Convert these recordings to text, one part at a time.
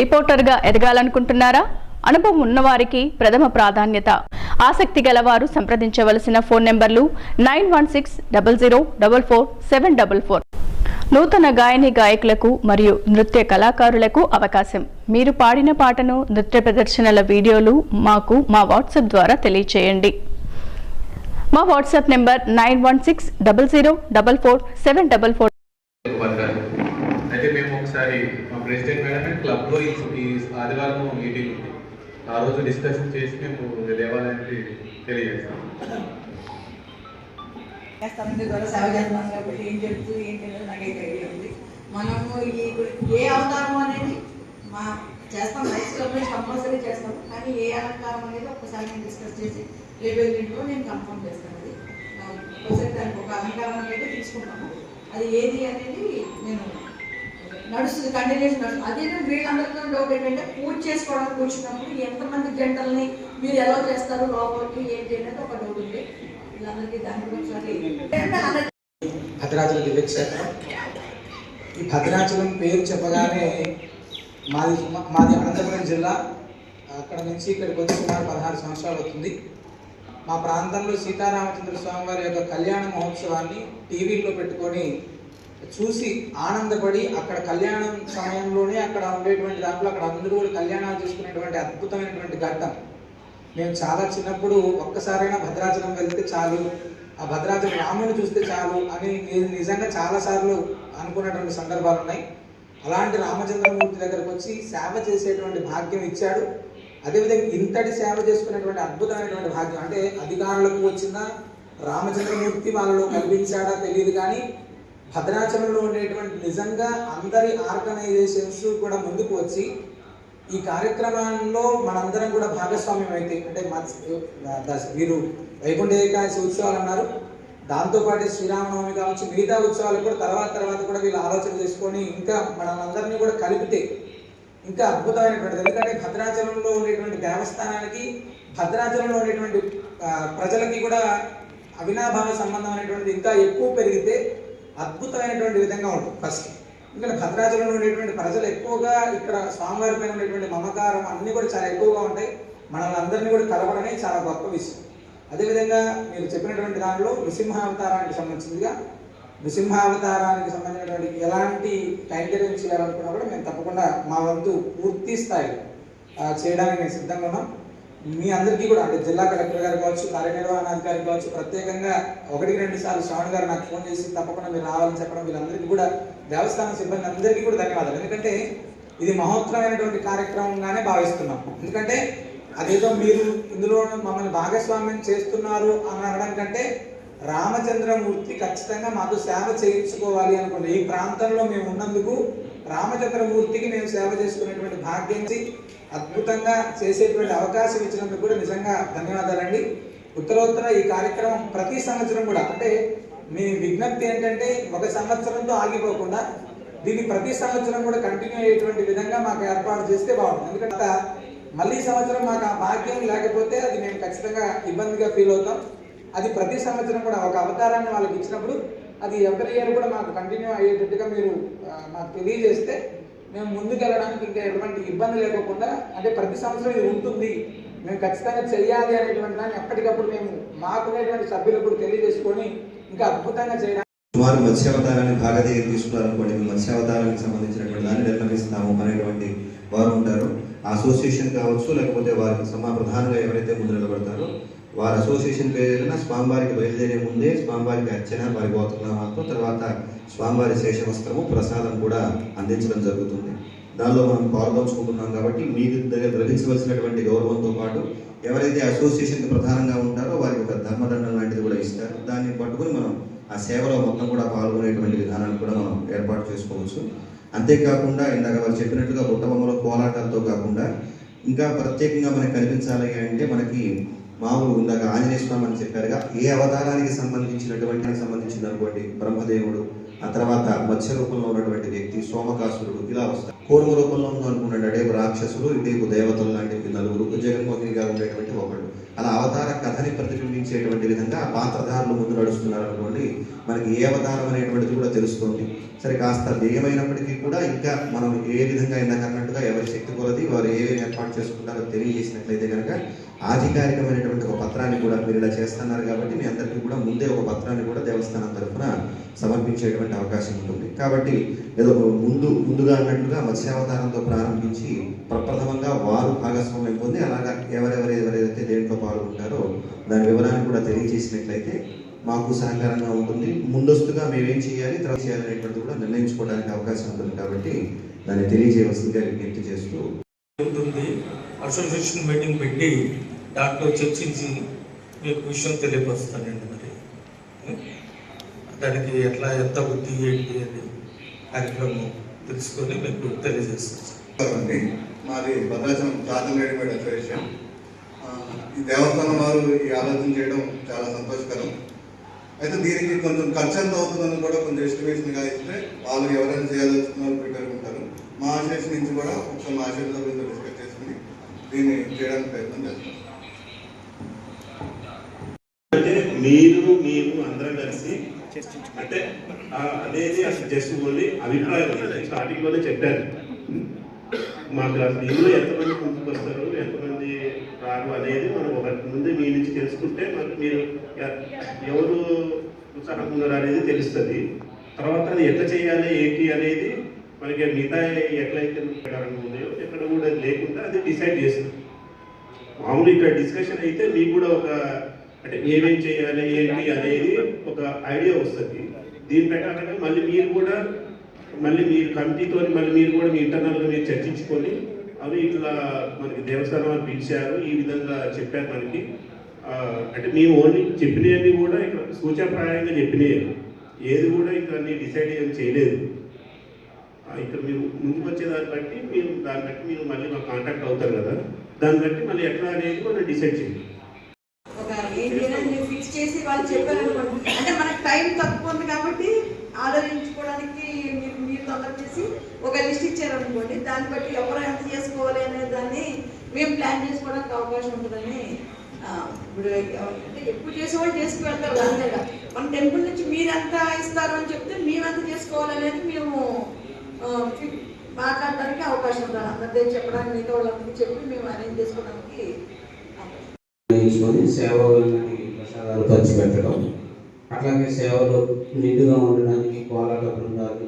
రిపోర్టర్గా ఎదగాలనుకుంటున్నారా? అనుభవం ఉన్నవారికి ప్రథమ ప్రాధాన్యత. ఆసక్తి గలవారు సంప్రదించవలసిన ఫోన్ నెంబర్లు nine one six double zero double four seven double four. నూతన గాయని గాయకులకు మరియు నృత్య కళాకారులకు అవకాశం. మీరు పాడిన పాటను నృత్య ప్రదర్శనల వీడియోలు మాకు మా వాట్సాప్ ద్వారా తెలియచేయండి. మా WhatsApp number nine one six double zero double four seven double four. అయితే మేము ఒకసారి ప్రెసిడెంట్ మేడం అండ్ క్లబ్లో ఈ ఆదివారం మీటింగ్ ఉంది. ఆ రోజు డిస్కషన్ చేసి మేము దేవాలయానికి తెలియజేస్తాం. ద్వారా సేవ చేస్తున్నాం కాబట్టి ఏం చెప్తూ ఏంటి నాకు ఐడియా ఉంది. మనము ఈ ఏ అవతారం అనేది మా చేస్తాం లైఫ్ స్టైల్ కంపల్సరీ చేస్తాం. కానీ ఏ అలంకారం అనేది ఒకసారి నేను డిస్కస్ చేసి రేపు ఎల్లుండిలో నేను కన్ఫర్మ్ చేస్తాను అది. ఒకసారి దానికి ఒక అలంకారం అనేది తీసుకుంటాము. అది ఏది అనేది నడుస్తుంది కంటిన్యూస్ నడుస్తుంది. అదే వీళ్ళందరితో డౌట్ ఏంటంటే పూజ చేసుకోవడానికి వచ్చినప్పుడు ఎంతమంది జంటల్ని మీరు ఎలా చేస్తారు లోపలికి ఏంటి అనేది ఒక డౌట్ ఉంది. వీళ్ళందరికీ దాని గురించి భద్రాచలం భద్రాచల దివ్యక్షేత్రం ఈ భద్రాచలం పేరు చెప్పగానే మాది మాది అనంతపురం జిల్లా. అక్కడ నుంచి ఇక్కడికి వచ్చి సుమారు పదహారు సంవత్సరాలు అవుతుంది. మా ప్రాంతంలో సీతారామచంద్ర స్వామి వారి యొక్క కళ్యాణ మహోత్సవాన్ని టీవీలో పెట్టుకొని చూసి ఆనందపడి అక్కడ కళ్యాణం సమయంలోనే అక్కడ ఉండేటువంటి దాంట్లో అక్కడ అందరూ కూడా కళ్యాణాలు చేసుకునేటువంటి అద్భుతమైనటువంటి ఘట్టం. మేము చాలా చిన్నప్పుడు ఒక్కసారైనా భద్రాచలం వెళ్తే చాలు ఆ భద్రాచలం రాముని చూస్తే చాలు అని నేను నిజంగా చాలా సార్లు అనుకున్నటువంటి సందర్భాలు ఉన్నాయి. అలాంటి రామచంద్రమూర్తి దగ్గరకు వచ్చి సేవ చేసేటువంటి భాగ్యం ఇచ్చాడు. అదేవిధంగా ఇంతటి సేవ చేసుకునేటువంటి అద్భుతమైనటువంటి భాగ్యం అంటే అధికారులకు వచ్చిందా రామచంద్రమూర్తి వాళ్ళలో కల్పించాడా తెలియదు కానీ భద్రాచలంలో ఉండేటువంటి నిజంగా అందరి ఆర్గనైజేషన్స్ కూడా ముందుకు వచ్చి ఈ కార్యక్రమంలో మనందరం కూడా భాగస్వామ్యం అయితే అంటే మీరు దశ- వీరు వైకుంఠ ఏకాదశి ఉత్సవాలు అన్నారు. దాంతోపాటు శ్రీరామనవమి కావచ్చు మిగతా ఉత్సవాలు కూడా తర్వాత తర్వాత కూడా వీళ్ళు ఆలోచన చేసుకొని ఇంకా మనందరినీ కూడా కలిపితే ఇంకా అద్భుతమైనటువంటి ఎందుకంటే భద్రాచలంలో ఉండేటువంటి దేవస్థానానికి భద్రాచలంలో ఉండేటువంటి ప్రజలకి కూడా అవినాభావ సంబంధం అనేటువంటిది ఇంకా ఎక్కువ పెరిగితే అద్భుతమైనటువంటి విధంగా ఉంటుంది ఫస్ట్. ఎందుకంటే భద్రాచలంలో ఉండేటువంటి ప్రజలు ఎక్కువగా ఇక్కడ స్వామివారి పైన ఉండేటువంటి మమకారం అన్నీ కూడా చాలా ఎక్కువగా ఉంటాయి. మనల్ని అందరినీ కూడా కలవడమే చాలా గొప్ప విషయం. అదేవిధంగా మీరు చెప్పినటువంటి దానిలో నృసింహావతారానికి సంబంధించిందిగా నృసింహావతారానికి సంబంధించినటువంటి ఎలాంటి కైంకర్యం చేయాలనుకున్నా కూడా మేము తప్పకుండా మా వంతు పూర్తి స్థాయిలో చేయడానికి మేము సిద్ధంగా ఉన్నాం. మీ అందరికీ కూడా అంటే జిల్లా కలెక్టర్ గారు కావచ్చు కార్యనిర్వహణాధికారి కావచ్చు ప్రత్యేకంగా ఒకటికి రెండు సార్లు శ్రవణ్ గారు నాకు ఫోన్ చేసి తప్పకుండా మీరు రావాలని చెప్పడం వీళ్ళందరికీ కూడా దేవస్థానం సిబ్బంది అందరికీ కూడా ధన్యవాదాలు. ఎందుకంటే ఇది మహోత్తరమైనటువంటి కార్యక్రమంగానే భావిస్తున్నాం. ఎందుకంటే అదేదో మీరు ఇందులో మమ్మల్ని భాగస్వామ్యం చేస్తున్నారు అని అనడం కంటే రామచంద్రమూర్తి ఖచ్చితంగా మాకు సేవ చేయించుకోవాలి అనుకున్నాం ఈ ప్రాంతంలో మేము ఉన్నందుకు రామచంద్రమూర్తికి మేము సేవ చేసుకునేటువంటి భాగ్యం అద్భుతంగా చేసేటువంటి అవకాశం ఇచ్చినందుకు కూడా నిజంగా ధన్యవాదాలండి. ఉత్తరోత్తర ఈ కార్యక్రమం ప్రతి సంవత్సరం కూడా అంటే మీ విజ్ఞప్తి ఏంటంటే ఒక సంవత్సరంతో ఆగిపోకుండా దీన్ని ప్రతి సంవత్సరం కూడా కంటిన్యూ అయ్యేటువంటి విధంగా మాకు ఏర్పాటు చేస్తే బాగుంటుంది. ఎందుకంటే మళ్ళీ సంవత్సరం మాకు ఆ భాగ్యం లేకపోతే అది మేము ఖచ్చితంగా ఇబ్బందిగా ఫీల్ అవుతాం. అది ప్రతి సంవత్సరం కూడా ఒక అవతారాన్ని వాళ్ళకి ఇచ్చినప్పుడు అది ఎవరి ఇయర్ కూడా మాకు కంటిన్యూ అయ్యేటట్టుగా మీరు మాకు తెలియజేస్తే మేము ముందుకెళ్ళడానికి ఇంకా ఎటువంటి ఇబ్బంది లేకోకుండా అంటే ప్రతి సంవత్సరం ఇది ఉంటుంది. మేము ఖచ్చితంగా చెయ్యాలి అనేటువంటి దాన్ని ఎప్పటికప్పుడు మేము మాకునేటువంటి సభ్యులకు కూడా తెలియజేసుకొని ఇంకా అద్భుతంగా చేయడానికి సుమారు మత్స్యావతారాన్ని భాగదేవి తీసుకున్నారనుకోండి మత్స్యావతారానికి సంబంధించినటువంటి దాన్ని నిర్వహిస్తాము అనేటువంటి వారు ఉంటారు. అసోసియేషన్ కావచ్చు లేకపోతే వారికి సమా ప్రధానంగా ఎవరైతే ముందు నిలబడతారో వారి అసోసియేషన్ పేరున స్వామివారికి బయలుదేరే ముందే స్వామివారికి అర్చన వారి గోత్రనామాలతో తర్వాత స్వామివారి శేషవస్త్రము ప్రసాదం కూడా అందించడం జరుగుతుంది. దానిలో మనం పాల్గొంచుకుంటున్నాం కాబట్టి మీకు దగ్గర గ్రహించవలసినటువంటి గౌరవంతో పాటు ఎవరైతే అసోసియేషన్ ప్రధానంగా ఉంటారో వారికి ఒక ధర్మదండం లాంటిది కూడా ఇస్తారు. దాన్ని పట్టుకొని మనం ఆ సేవలో మొత్తం కూడా పాల్గొనేటువంటి విధానాన్ని కూడా మనం ఏర్పాటు చేసుకోవచ్చు. అంతేకాకుండా ఇందాక వారు చెప్పినట్టుగా బుట్టబొమ్మలో కోలాటాలతో కాకుండా ఇంకా ప్రత్యేకంగా మనకి కనిపించాలి అంటే మనకి మామూలు ఉందాక ఆంజనేయ స్వామి అని చెప్పారుగా ఏ అవతారానికి సంబంధించినటువంటి సంబంధించిన అనుకోండి బ్రహ్మదేవుడు ఆ తర్వాత మత్స్య రూపంలో ఉన్నటువంటి వ్యక్తి సోమకాసురుడు ఇలా వస్తారు. పూర్వ రూపంలో ఉందో అనుకున్నాడు అటేపు రాక్షసులు ఇటేపు దేవతలు లాంటి నలుగురు జగన్మోహినిగా ఉండేటువంటి ఒకడు. అలా అవతార కథని ప్రతిబింబించేటువంటి విధంగా ఆ పాత్రధారులు ముందు నడుస్తున్నారు అనుకోండి మనకి ఏ అవతారం అనేటువంటిది కూడా తెలుస్తుంది. సరే కాస్త వ్యయమైనప్పటికీ కూడా ఇంకా మనం ఏ విధంగా ఇందాక అన్నట్టుగా ఎవరి శక్తి కొలది వారు ఏమేమి ఏర్పాటు చేసుకుంటారో తెలియజేసినట్లయితే కనుక ఆధికారికమైనటువంటి ఒక పత్రాన్ని కూడా మీరు ఇలా చేస్తున్నారు కాబట్టి మీ అందరికీ కూడా ముందే ఒక పత్రాన్ని కూడా దేవస్థానం తరఫున సమర్పించేటువంటి అవకాశం ఉంటుంది. కాబట్టి ఏదో ముందు ముందుగా అన్నట్లుగా మత్స్యావతారంతో ప్రారంభించి ప్రప్రథమంగా వారు భాగస్వామ్యం పొంది అలాగా ఎవరెవరు ఎవరైతే దేంట్లో పాల్గొంటారో దాని వివరాన్ని కూడా తెలియజేసినట్లయితే మాకు సహకారంగా ఉంటుంది. ముందస్తుగా మేమేం చేయాలి తర్వాత చేయాలనేటువంటిది కూడా నిర్ణయించుకోవడానికి అవకాశం ఉంటుంది కాబట్టి దాన్ని తెలియజేయవలసిందిగా విజ్ఞప్తి చేస్తూ ఉంటుంది. అసోసియేషన్ మీటింగ్ పెట్టి దాంట్లో చర్చించి మీకు విషయం తెలియపరుస్తానండి మరి. దానికి ఎట్లా ఎంత బుద్ధి ఏంటి అని కార్యక్రమం తెలుసుకొని మీకు తెలియజేస్తాను అండి మాది భద్రాచలం జాతీయ రెడీమేడ్ అసోసియేషన్ ఆ, ఈ దేవస్థానం వారు ఈ ఆలోచన చేయడం చాలా సంతోషకరం. అయితే దీనికి కొంచెం ఖర్చు ఎంత అవుతుందని కూడా కొంచెం ఎస్టిమేషన్గా ఇస్తే వాళ్ళు ఎవరైనా చేయాలనుకున్నారు ప్రిపేర్ ఉంటారు. మా అసోసియేషన్ నుంచి కూడా ఒకసారి మా సభ్యులతో డిస్కస్ చేసుకుని దీన్ని చేయడానికి ప్రయత్నం చేస్తాం. అంటే మీరు మేము అందరం కలిసి అంటే అనేది అసలు జస్ట్ ఓన్లీ అభిప్రాయం స్టార్టింగ్లోనే చెప్పారు. మాకు అసలు ఇందులో ఎంతమంది ముందుకు వస్తారు ఎంతమంది రారు అనేది మనం ఒక ముందు మీ నుంచి తెలుసుకుంటే మనకు మీరు ఎవరు ఉత్సాహంగా ఉన్నారు అనేది తెలుస్తుంది. తర్వాత అది ఎట్లా చేయాలి ఏంటి అనేది మనకి మిగతా ఎట్లయితే ఉన్నాయో ఎక్కడ కూడా లేకుండా అది డిసైడ్ చేస్తుంది మామూలు ఇక్కడ డిస్కషన్ అయితే మీకు కూడా ఒక అంటే ఏమేం చేయాలి ఏంటి అనేది ఒక ఐడియా వస్తుంది. దీని ప్రకారంగా మళ్ళీ మీరు కూడా మళ్ళీ మీరు కమిటీతో మళ్ళీ మీరు కూడా మీ ఇంటర్నల్గా మీరు చర్చించుకొని అవి ఇట్లా మనకి దేవస్థానం అని పిలిచారు ఈ విధంగా చెప్పారు మనకి. అంటే మేము ఓన్లీ చెప్పినవి కూడా ఇక్కడ సూచనప్రాయంగా చెప్పినవి. ఏది కూడా ఇక్కడ నేను డిసైడ్ ఏం చేయలేదు. ఇక్కడ మీరు ముందుకు వచ్చే దాన్ని బట్టి మేము దాన్ని బట్టి మీరు మళ్ళీ మాకు కాంటాక్ట్ అవుతారు కదా. దాన్ని బట్టి మళ్ళీ ఎట్లా అనేది మనం డిసైడ్ చేయాలి ఒక ఏంటి అని ఫిక్స్ చేసి వాళ్ళు చెప్పారనుకోండి అంటే మనకు టైం తక్కువ ఉంది కాబట్టి ఆలోచించుకోవడానికి మీరు మీరు తొందర చేసి ఒక లిస్ట్ ఇచ్చారనుకోండి దాన్ని బట్టి ఎవరు ఎంత చేసుకోవాలి అనే దాన్ని మేము ప్లాన్ చేసుకోవడానికి అవకాశం ఉంటుందని ఇప్పుడు అంటే ఎక్కువ చేసేవాళ్ళు చేసుకు వెళ్తారు దాని మన టెంపుల్ నుంచి మీరు ఎంత ఇస్తారు అని చెప్తే మేము ఎంత చేసుకోవాలనేది మేము మాట్లాడడానికి అవకాశం ఉంటుంది అందరిదే చెప్పడానికి మిగతా వాళ్ళందరికీ చెప్పి మేము అరేంజ్ చేసుకోవడానికి అవకాశం ప్రసాదాలు ఖర్చు పెట్టడం అట్లాగే సేవలు నిండుగా ఉండడానికి కోలాట బృందాలు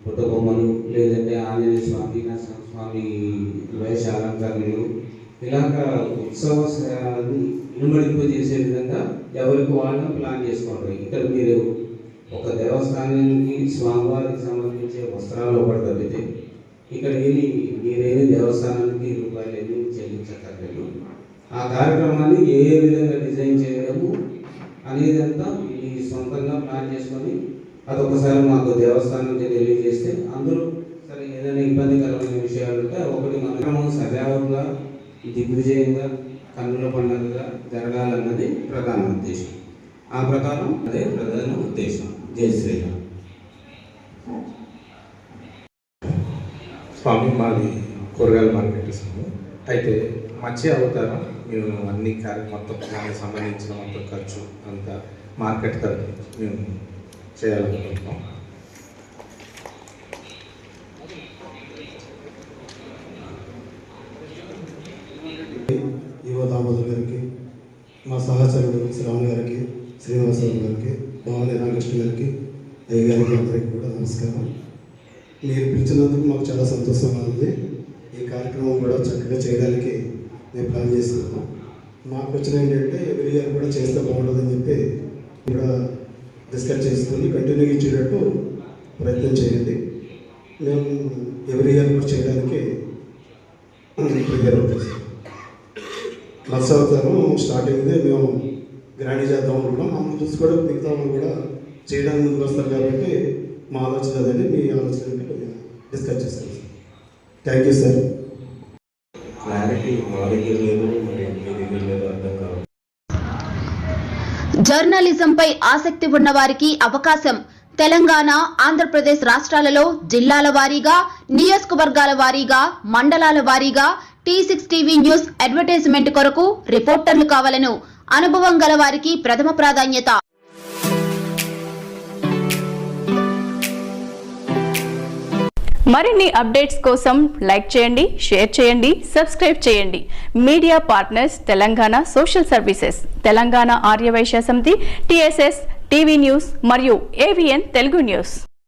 బుట్ట బొమ్మలు లేదంటే ఆంజనేయ స్వామి నరసింహ స్వామి వేష అలంకరణలు ఇలాగ ఉత్సవాన్ని ఇనుమడింపు చేసే విధంగా ఎవరికి వాళ్ళు ప్లాన్ చేసుకోండి ఇక్కడ మీరు ఒక దేవస్థానానికి స్వామివారికి సంబంధించే వస్త్రాలు ఒకటి ఇక్కడ ఏమి మీరేమి దేవస్థానానికి రూపాయలు ఏమి చెల్లించక్కర్లేదు. ఆ కార్యక్రమాన్ని ఏ ఏ విధంగా డిజైన్ చేయడము అనేదంతా మీ సొంతంగా ప్లాన్ చేసుకొని అదొకసారి మాకు దేవస్థానానికి తెలియజేస్తే అందరూ సరే ఏదైనా ఇబ్బందికరమైన విషయాలు ఉంటే ఒకటి మనము సజావుగా దిగ్విజయంగా కన్నుల పండుగగా జరగాలన్నది ప్రధాన ఉద్దేశం. ఆ ప్రకారం అదే ప్రధాన ఉద్దేశం. జై శ్రీరామ్. స్వామి మాది కూరగాయల మార్కెట్ స్వామి. అయితే మత్స్య అవతారం మేము అన్ని కార్య మొత్తం దానికి సంబంధించిన మొత్తం ఖర్చు అంతా మార్కెట్ తరఫు మేము చేయాలనుకుంటున్నాం. యువ దామోదర్ గారికి మా సహచరుడు శ్రావణ్ గారికి శ్రీనివాసరావు గారికి భవానీ రామకృష్ణ గారికి అయ్య గారికి అందరికీ కూడా నమస్కారం. మీరు పిలిచినందుకు మాకు చాలా సంతోషంగా ఉంది. ఈ కార్యక్రమం కూడా చక్కగా చేయడానికి మేము ప్లాన్ చేస్తున్నాము. మాకు వచ్చిన ఏంటంటే ఎవ్రీ ఇయర్ కూడా చేస్తే బాగుంటుందని చెప్పి కూడా డిస్కస్ చేసుకొని కంటిన్యూగా ఇచ్చేటట్టు ప్రయత్నం చేయండి. మేము ఎవ్రీ ఇయర్ కూడా చేయడానికి ప్రిపేర్ అవుతాం. మత్స్యావతారం స్టార్టింగ్ మేము గ్రాండ్ చేద్దాం అనుకున్నాం. మమ్మల్ని చూసి కూడా మిగతా వాళ్ళు కూడా చేయడానికి ముందుకు వస్తారు కాబట్టి మా ఆలోచన అదండి మీ ఆలోచన డిస్కస్ చేస్తాను థ్యాంక్ యూ సార్. జర్నలిజంపై ఆసక్తి ఉన్న వారికి అవకాశం. తెలంగాణ ఆంధ్రప్రదేశ్ రాష్ట్రాలలో జిల్లాల వారీగా నియోజకవర్గాల వారీగా మండలాల వారీగా T six TV news advertisement కొరకు రిపోర్టర్లు కావాలను. అనుభవం గల వారికి ప్రథమ ప్రాధాన్యత. మరిన్ని అప్డేట్స్ కోసం లైక్ చేయండి షేర్ చేయండి సబ్స్క్రైబ్ చేయండి. Media partners Telangana social services Telangana Aryavaishya Samithi TSS TV news మరియు ఏవిఎన్ తెలుగు న్యూస్.